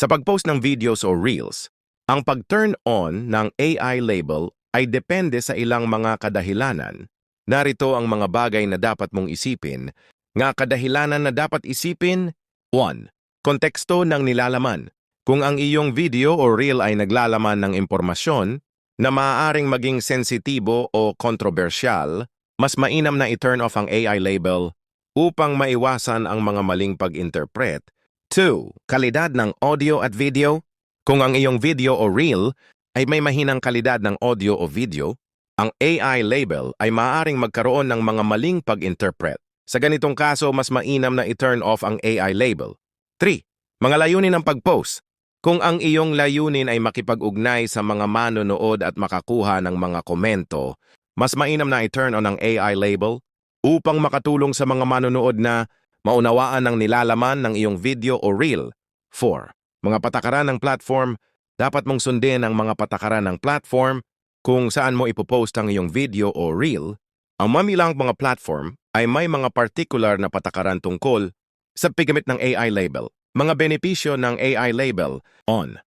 Sa pag-post ng videos o reels, ang pag-turn on ng AI label ay depende sa ilang mga kadahilanan. Narito ang mga bagay na dapat mong isipin. Nga kadahilanan na dapat isipin, 1. Konteksto ng nilalaman. Kung ang iyong video o reel ay naglalaman ng impormasyon na maaaring maging sensitibo o kontrobersyal, mas mainam na i-turn off ang AI label upang maiwasan ang mga maling pag-interpret. 2. Kalidad ng audio at video. Kung ang iyong video o reel ay may mahinang kalidad ng audio o video, ang AI label ay maaaring magkaroon ng mga maling pag-interpret. Sa ganitong kaso, mas mainam na i-turn off ang AI label. 3. Mga layunin ng pag-post. Kung ang iyong layunin ay makipag-ugnay sa mga manonood at makakuha ng mga komento, mas mainam na i-turn on ang AI label upang makatulong sa mga manonood na maunawaan ang nilalaman ng iyong video o reel. 4. Mga patakaran ng platform. Dapat mong sundin ang mga patakaran ng platform kung saan mo ipopost ang iyong video o reel. Ang mamilang mga platform ay may mga particular na patakaran tungkol sa paggamit ng AI label. Mga benepisyo ng AI label on.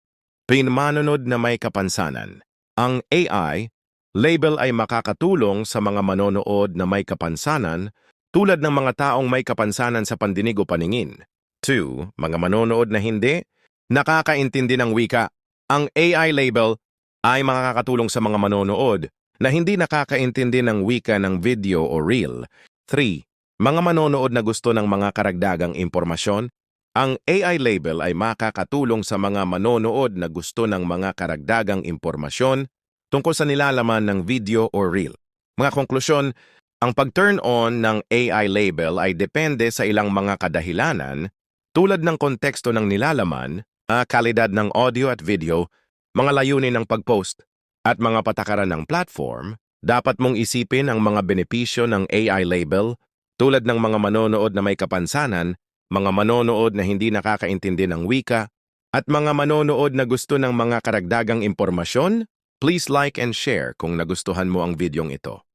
Pinmanunod na may kapansanan. Ang AI label ay makakatulong sa mga manonood na may kapansanan tulad ng mga taong may kapansanan sa pandinig o paningin. 2. Mga manonood na hindi nakakaintindi ng wika. Ang AI label ay makakatulong sa mga manonood na hindi nakakaintindi ng wika ng video o reel. 3. Mga manonood na gusto ng mga karagdagang impormasyon, ang AI label ay makakatulong sa mga manonood na gusto ng mga karagdagang impormasyon tungkol sa nilalaman ng video o reel. Mga konklusyon, ang pag-turn on ng AI label ay depende sa ilang mga kadahilanan tulad ng konteksto ng nilalaman, ah, kalidad ng audio at video, mga layunin ng pag-post, at mga patakaran ng platform, dapat mong isipin ang mga benepisyo ng AI label tulad ng mga manonood na may kapansanan, mga manonood na hindi nakakaintindi ng wika, at mga manonood na gusto ng mga karagdagang impormasyon, please like and share kung nagustuhan mo ang videong ito.